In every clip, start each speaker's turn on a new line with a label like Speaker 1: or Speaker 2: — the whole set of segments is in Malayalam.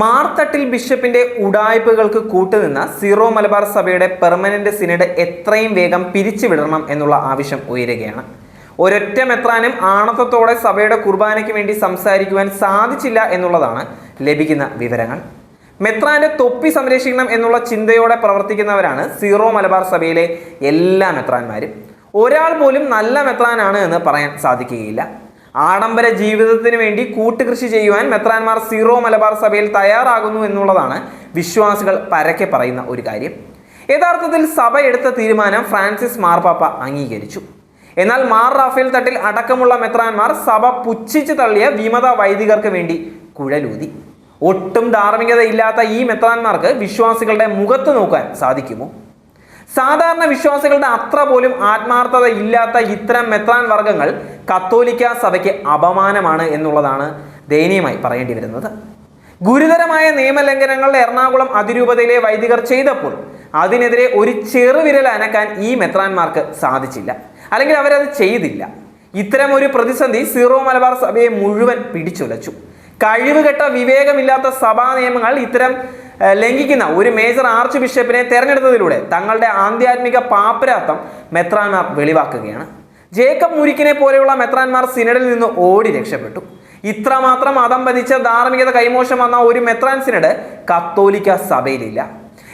Speaker 1: മാർത്തട്ടിൽ ബിഷപ്പിന്റെ ഉടായ്പകൾക്ക് കൂട്ടുനിന്ന സീറോ മലബാർ സഭയുടെ പെർമനന്റ് സിനഡ് എത്രയും വേഗം പിരിച്ചുവിടണം എന്നുള്ള ആവശ്യം ഉയരുകയാണ്. ഒരൊറ്റ മെത്രാനും ആണത്തത്തോടെ സഭയുടെ കുർബാനയ്ക്ക് വേണ്ടി സംസാരിക്കുവാൻ സാധിച്ചില്ല എന്നുള്ളതാണ് ലഭിക്കുന്ന വിവരങ്ങൾ. മെത്രാന്റെ തൊപ്പി സംരക്ഷിക്കണം എന്നുള്ള ചിന്തയോടെ പ്രവർത്തിക്കുന്നവരാണ് സീറോ മലബാർ സഭയിലെ എല്ലാ മെത്രാന്മാരും. ഒരാൾ പോലും നല്ല മെത്രാനാണ് എന്ന് പറയാൻ സാധിക്കുകയില്ല. ആഡംബര ജീവിതത്തിന് വേണ്ടി കൂട്ടുകൃഷി ചെയ്യുവാൻ മെത്രാൻമാർ സീറോ മലബാർ സഭയിൽ തയ്യാറാകുന്നു എന്നുള്ളതാണ് വിശ്വാസികൾ പരക്കെ പറയുന്ന ഒരു കാര്യം. യഥാർത്ഥത്തിൽ സഭ എടുത്ത തീരുമാനം ഫ്രാൻസിസ് മാർപ്പാപ്പ അംഗീകരിച്ചു. എന്നാൽ മാർ റാഫേൽ തട്ടിൽ അടക്കമുള്ള മെത്രാൻമാർ സഭ പുച്ഛിച്ചു തള്ളിയ വിമത വൈദികർക്ക് വേണ്ടി കുഴലൂതി. ഒട്ടും ധാർമ്മികതയില്ലാത്ത ഈ മെത്രാൻമാർക്ക് വിശ്വാസികളുടെ മുഖത്ത് നോക്കാൻ സാധിക്കുമോ? സാധാരണ വിശ്വാസികളുടെ അത്ര പോലും ആത്മാർത്ഥത ഇല്ലാത്ത ഇത്തരം മെത്രാൻ വർഗങ്ങൾ കത്തോലിക്ക സഭയ്ക്ക് അപമാനമാണ് എന്നുള്ളതാണ് ദയനീയമായി പറയേണ്ടി വരുന്നത്. ഗുരുതരമായ നിയമലംഘനങ്ങൾ എറണാകുളം അതിരൂപതയിലെ വൈദികർ ചെയ്തപ്പോൾ അതിനെതിരെ ഒരു ചെറുവിരൽ അനക്കാൻ ഈ മെത്രാന്മാർക്ക് സാധിച്ചില്ല. അല്ലെങ്കിൽ അവരത് ചെയ്തില്ല. ഇത്തരം ഒരു പ്രതിസന്ധി സീറോ മലബാർ സഭയെ മുഴുവൻ പിടിച്ചുലച്ചു. കഴിവുകെട്ട വിവേകമില്ലാത്ത സഭാ നിയമങ്ങൾ ഇത്തരം ലംഘിക്കുന്ന ഒരു മേജർ ആർച്ച് ബിഷപ്പിനെ തെരഞ്ഞെടുത്തതിലൂടെ തങ്ങളുടെ ആധ്യാത്മിക പാപ്പരാത്തം മെത്രാൻമാർ വെളിവാക്കുകയാണ്. ജേക്കബ് മുരിക്കിനെ പോലെയുള്ള മെത്രാൻമാർ സിനഡിൽ നിന്ന് ഓടി രക്ഷപ്പെട്ടു. ഇത്രമാത്രം മതം പതിച്ച ധാർമ്മികത കൈമോശം വന്ന ഒരു മെത്രാൻ സിനഡ് കത്തോലിക്ക സഭയിലില്ല.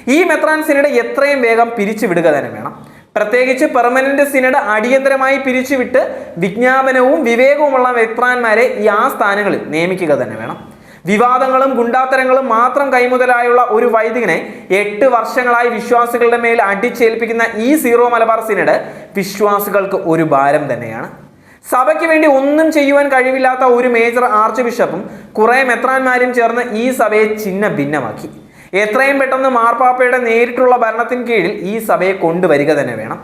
Speaker 1: ഈ മെത്രാൻ സിനഡ് എത്രയും വേഗം പിരിച്ചുവിടുക തന്നെ വേണം. പ്രത്യേകിച്ച് പെർമനന്റ് സിനഡ് അടിയന്തരമായി പിരിച്ചുവിട്ട് വിജ്ഞാപനവും വിവേകവുമുള്ള മെത്രാന്മാരെ ഈ ആ സ്ഥാനങ്ങളിൽ നിയമിക്കുക തന്നെ വേണം. വിവാദങ്ങളും ഗുണ്ടാത്തരങ്ങളും മാത്രം കൈമുതലായുള്ള ഒരു വൈദികനെ എട്ട് വർഷങ്ങളായി വിശ്വാസികളുടെ മേൽ അടിച്ചേൽപ്പിക്കുന്ന ഈ സീറോ മലബാർ സിനഡ് വിശ്വാസികൾക്ക് ഒരു ഭാരം തന്നെയാണ്. സഭയ്ക്ക് വേണ്ടി ഒന്നും ചെയ്യുവാൻ കഴിവില്ലാത്ത ഒരു മേജർ ആർച്ച് ബിഷപ്പും കുറെ മെത്രാന്മാരും ചേർന്ന് ഈ സഭയെ ചിഹ്ന ഭിന്നമാക്കി എത്രയും പെട്ടെന്ന് മാർപ്പാപ്പയുടെ നേരിട്ടുള്ള ഭരണത്തിന് കീഴിൽ ഈ സഭയെ കൊണ്ടുവരിക തന്നെ വേണം.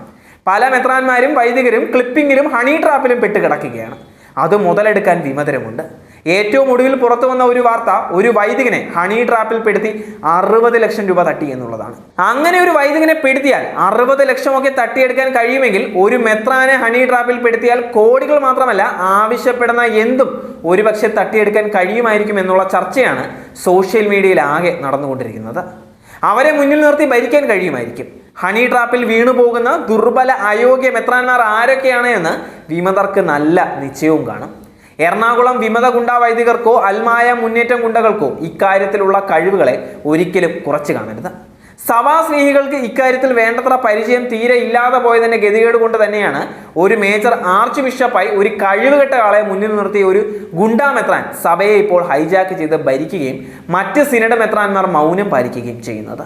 Speaker 1: പല മെത്രാന്മാരും വൈദികരും ക്ലിപ്പിങ്ങിലും ഹണി ട്രാപ്പിലും പെട്ട് കിടക്കുകയാണ് അത് മുതലെടുക്കാൻ വിമതരമുണ്ട്. ഏറ്റവും ഒടുവിൽ പുറത്തു വന്ന ഒരു വാർത്ത ഒരു വൈദികനെ ഹണി ട്രാപ്പിൽ പെടുത്തി അറുപത് ലക്ഷം രൂപ തട്ടി എന്നുള്ളതാണ്. അങ്ങനെ ഒരു വൈദികനെ പെടുത്തിയാൽ അറുപത് ലക്ഷമൊക്കെ തട്ടിയെടുക്കാൻ കഴിയുമെങ്കിൽ ഒരു മെത്രാനെ ഹണി ട്രാപ്പിൽ പെടുത്തിയാൽ കോടികൾ മാത്രമല്ല ആവശ്യപ്പെടുന്ന എന്തും ഒരുപക്ഷെ തട്ടിയെടുക്കാൻ കഴിയുമായിരിക്കും എന്നുള്ള ചർച്ചയാണ് സോഷ്യൽ മീഡിയയിൽ ആകെ നടന്നുകൊണ്ടിരിക്കുന്നത്. അവരെ മുന്നിൽ നിർത്തി ഭരിക്കാൻ കഴിയുമായിരിക്കും. ഹണി ട്രാപ്പിൽ വീണു പോകുന്ന ദുർബല അയോഗ്യ മെത്രാന്മാർ ആരൊക്കെയാണ് എന്ന് വിമതർക്ക് നല്ല നിശ്ചയവും കാണും. എറണാകുളം വിമത ഗുണ്ടാ വൈദികർക്കോ അൽമായ മുന്നേറ്റം ഗുണ്ടകൾക്കോ ഇക്കാര്യത്തിലുള്ള കഴിവുകളെ ഒരിക്കലും കുറച്ചു കാണരുത്. സഭാസ്നേഹികൾക്ക് ഇക്കാര്യത്തിൽ വേണ്ടത്ര പരിചയം തീരെ ഇല്ലാതെ പോയതിന്റെ ഗതികേട് കൊണ്ട് തന്നെയാണ് ഒരു മേജർ ആർച്ച് ബിഷപ്പായി ഒരു കഴിവുകെട്ട ആളെ മുന്നിൽ നിർത്തിയ ഒരു ഗുണ്ടാ മെത്രാൻ സഭയെ ഇപ്പോൾ ഹൈജാക്ക് ചെയ്ത് ഭരിക്കുകയും മറ്റ് സിനഡ് മെത്രാന്മാർ മൗനം പാലിക്കുകയും ചെയ്യുന്നത്.